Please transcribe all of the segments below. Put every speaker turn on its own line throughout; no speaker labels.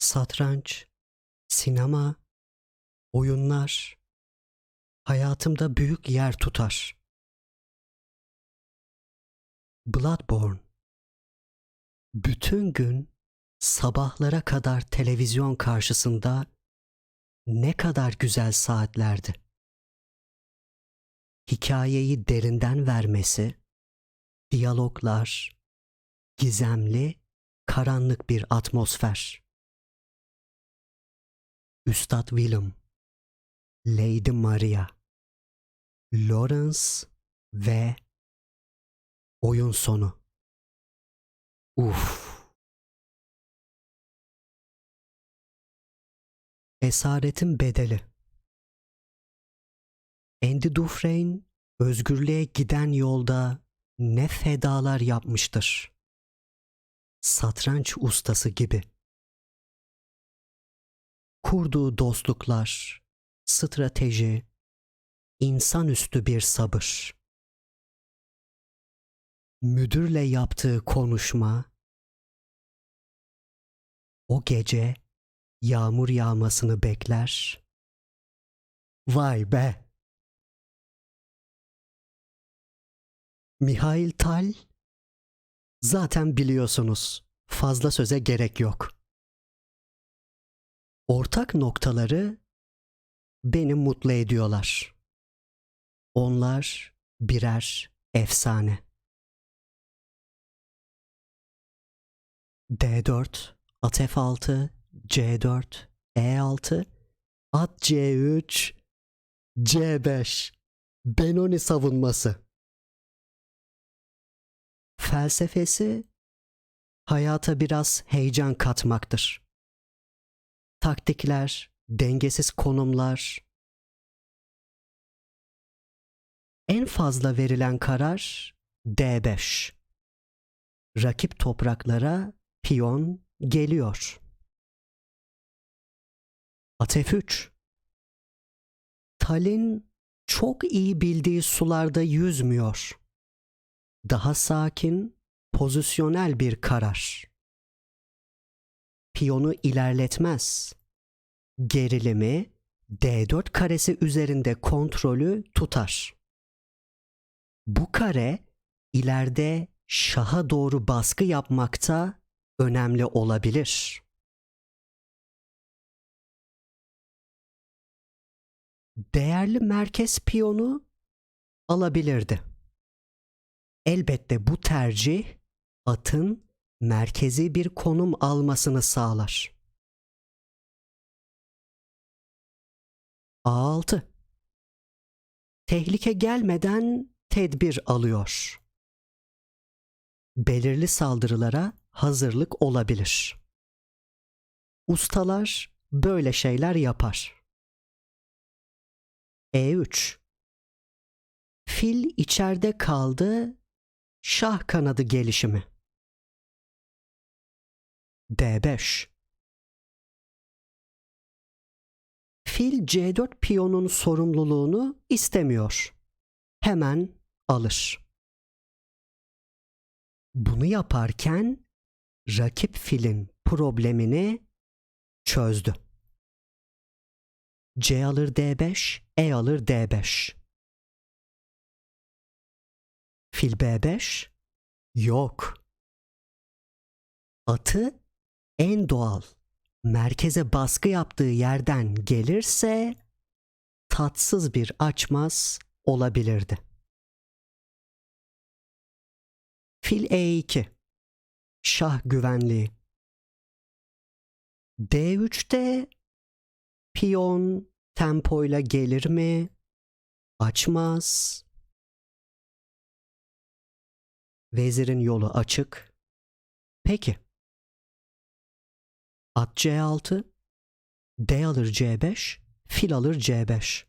satranç, sinema, oyunlar hayatımda büyük yer tutar. Bloodborne Bütün gün sabahlara kadar televizyon karşısında ne kadar güzel saatlerdi. Hikayeyi derinden vermesi, diyaloglar, gizemli, karanlık bir atmosfer. Üstad Willem, Lady Maria, Lawrence ve oyun sonu. Uf. Esaretin bedeli. Andy Dufresne özgürlüğe giden yolda ne fedalar yapmıştır. Satranç ustası gibi. Kurduğu dostluklar, strateji, insanüstü bir sabır. Müdürle yaptığı konuşma, o gece yağmur yağmasını bekler. Vay be! Mihail Tal zaten biliyorsunuz. Fazla söze gerek yok. Ortak noktaları beni mutlu ediyorlar. Onlar birer efsane. D4, at F6, C4, E6, at C3, C5. Benoni savunması. Felsefesi hayata biraz heyecan katmaktır. Taktikler, dengesiz konumlar. En fazla verilen karar D5. Rakip topraklara piyon geliyor. At F3. Talin çok iyi bildiği sularda yüzmüyor. Daha sakin, pozisyonel bir karar. Piyonu ilerletmez. Gerilimi D4 karesi üzerinde kontrolü tutar. Bu kare ileride şaha doğru baskı yapmakta önemli olabilir. Değerli merkez piyonu alabilirdi. Elbette bu tercih atın merkezi bir konum almasını sağlar. A6 Tehlike gelmeden tedbir alıyor. Belirli saldırılara hazırlık olabilir. Ustalar böyle şeyler yapar. E3 Fil içeride kaldı, şah kanadı gelişimi. D5 Fil C4 piyonun sorumluluğunu istemiyor. Hemen alır. Bunu yaparken rakip filin problemini çözdü. C alır D5, E alır D5. Fil B5? Yok. Atı en doğal merkeze baskı yaptığı yerden gelirse tatsız bir açmaz olabilirdi. Fil E2 Şah güvenliği D3'te piyon tempoyla gelir mi? Açmaz. Vezirin yolu açık. Peki. At C6, D alır C5, fil alır C5.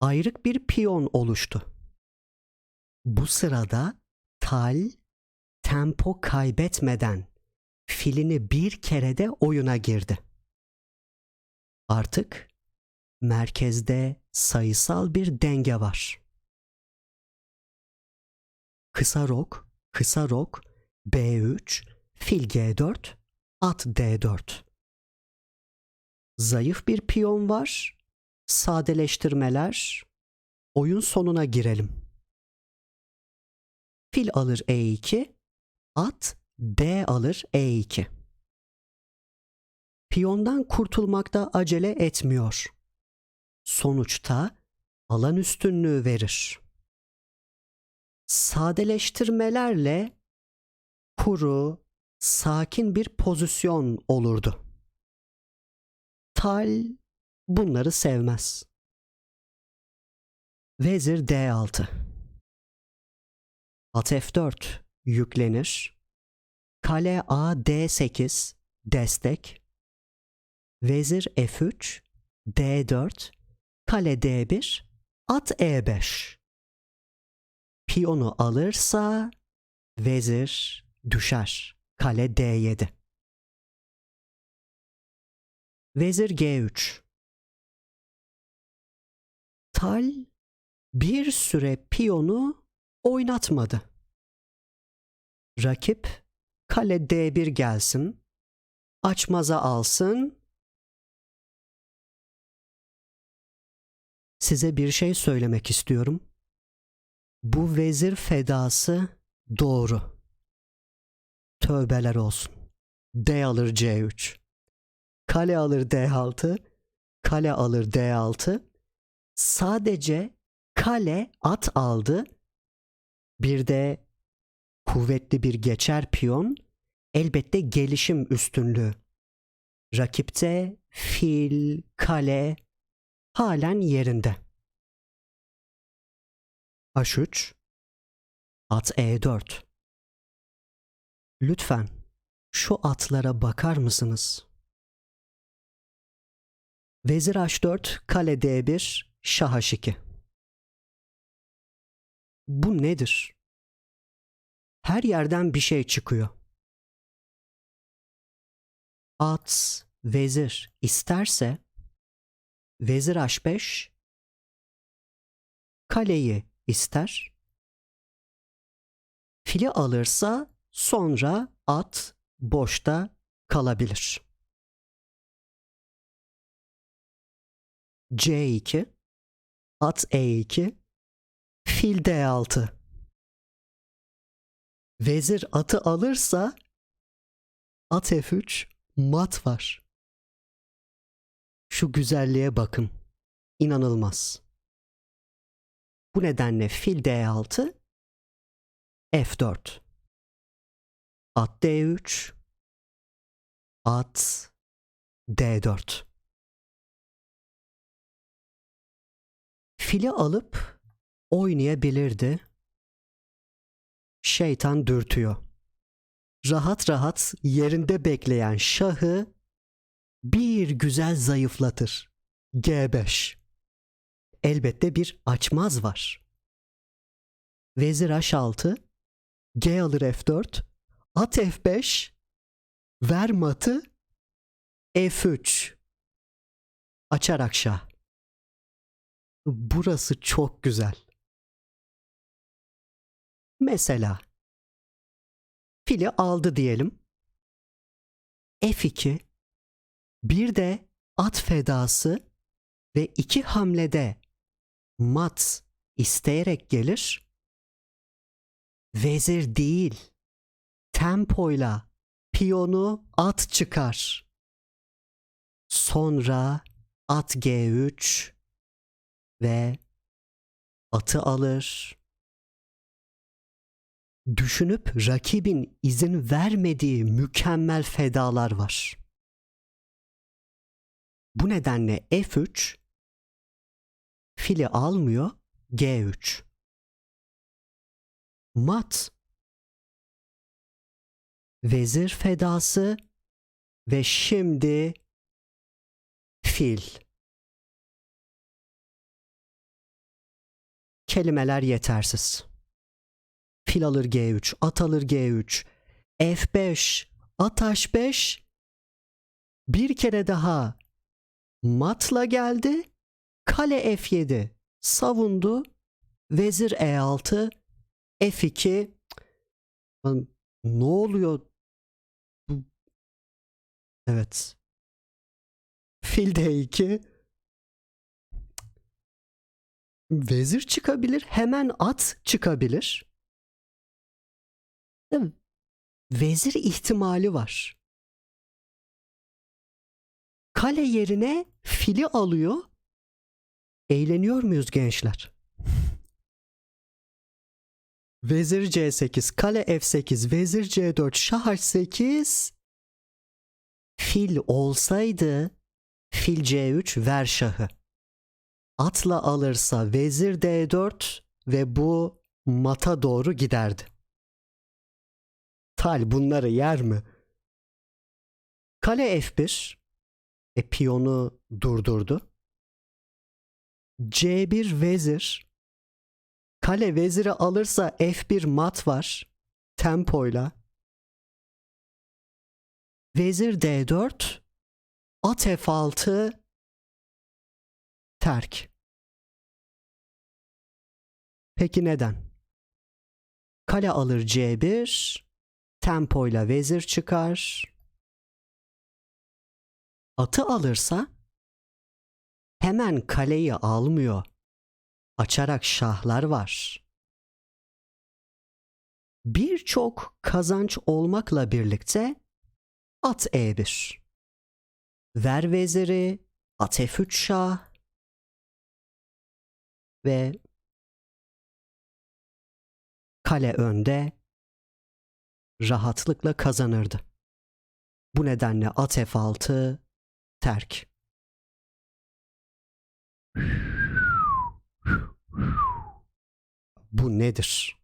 Ayrık bir piyon oluştu. Bu sırada tal tempo kaybetmeden filini bir kerede oyuna girdi. Artık merkezde sayısal bir denge var. Kısa rok, kısa rok, B3, fil G4, at D4. Zayıf bir piyon var. Sadeleştirmeler. Oyun sonuna girelim. Fil alır E2. At D alır E2. Piyondan kurtulmakta acele etmiyor. Sonuçta alan üstünlüğü verir. Sadeleştirmelerle kuru, sakin bir pozisyon olurdu. Tal bunları sevmez. Vezir D6. At F4 yüklenir. Kale A D8 destek. Vezir F3 D4 kale D1 at E5. Piyonu alırsa vezir düşer. Kale D7. Vezir G3. Tal bir süre piyonu oynatmadı. Rakip kale D1 gelsin, açmaza alsın. Size bir şey söylemek istiyorum. Bu vezir fedası doğru. Tövbeler olsun. D alır C3. Kale alır D6. Kale alır D6. Sadece kale at aldı. Bir de kuvvetli bir geçer piyon elbette gelişim üstünlüğü. Rakipte fil, kale halen yerinde. H3 At E4 Lütfen şu atlara bakar mısınız? Vezir H4, kale D1, şah H2. Bu nedir? Her yerden bir şey çıkıyor. At, vezir isterse vezir H5 kaleyi ister. Fili alırsa sonra at boşta kalabilir. C2 at E2 fil D6 Vezir atı alırsa at F3 mat var. Şu güzelliğe bakın. İnanılmaz. Bu nedenle fil D6 F4 At D3 At D4 Fili alıp oynayabilirdi. Şeytan dürtüyor. Rahat rahat yerinde bekleyen şahı bir güzel zayıflatır. G5 elbette bir açmaz var. Vezir H6, G alır F4, at F5, ver matı, F3. Açarak şah. Burası çok güzel. Mesela fili aldı diyelim. F2 bir de at fedası ve iki hamlede mat isteyerek gelir. Vezir değil, tempoyla piyonu at çıkar. Sonra at G3 ve atı alır. Düşünüp rakibin izin vermediği mükemmel fedalar var. Bu nedenle F3 fili almıyor G3. Mat. Vezir fedası ve şimdi fil. Kelimeler yetersiz. Fil alır G3, at alır G3, F5, at H5, bir kere daha matla geldi Kale F7 savundu. Vezir E6 F2 ne oluyor? Evet. Fil D2. Vezir çıkabilir. Hemen at çıkabilir. Değil mi? Vezir ihtimali var. Kale yerine fili alıyor. Eğleniyor muyuz gençler? Vezir C8, kale F8, vezir C4, şah H8. Fil olsaydı fil C3 ver şahı. Atla alırsa vezir D4 ve bu mata doğru giderdi. Tal bunları yer mi? Kale F1 e piyonu durdurdu. C1 vezir Kale veziri alırsa F1 mat var. Tempoyla. Vezir D4. At F6. Terk. Peki neden? Kale alır C1. Tempoyla vezir çıkar. Atı alırsa hemen kaleyi almıyor açarak şahlar var. Birçok kazanç olmakla birlikte at E1. Ver veziri, at F3 şah ve kale önde rahatlıkla kazanırdı. Bu nedenle at F6 terk. Bu nedir?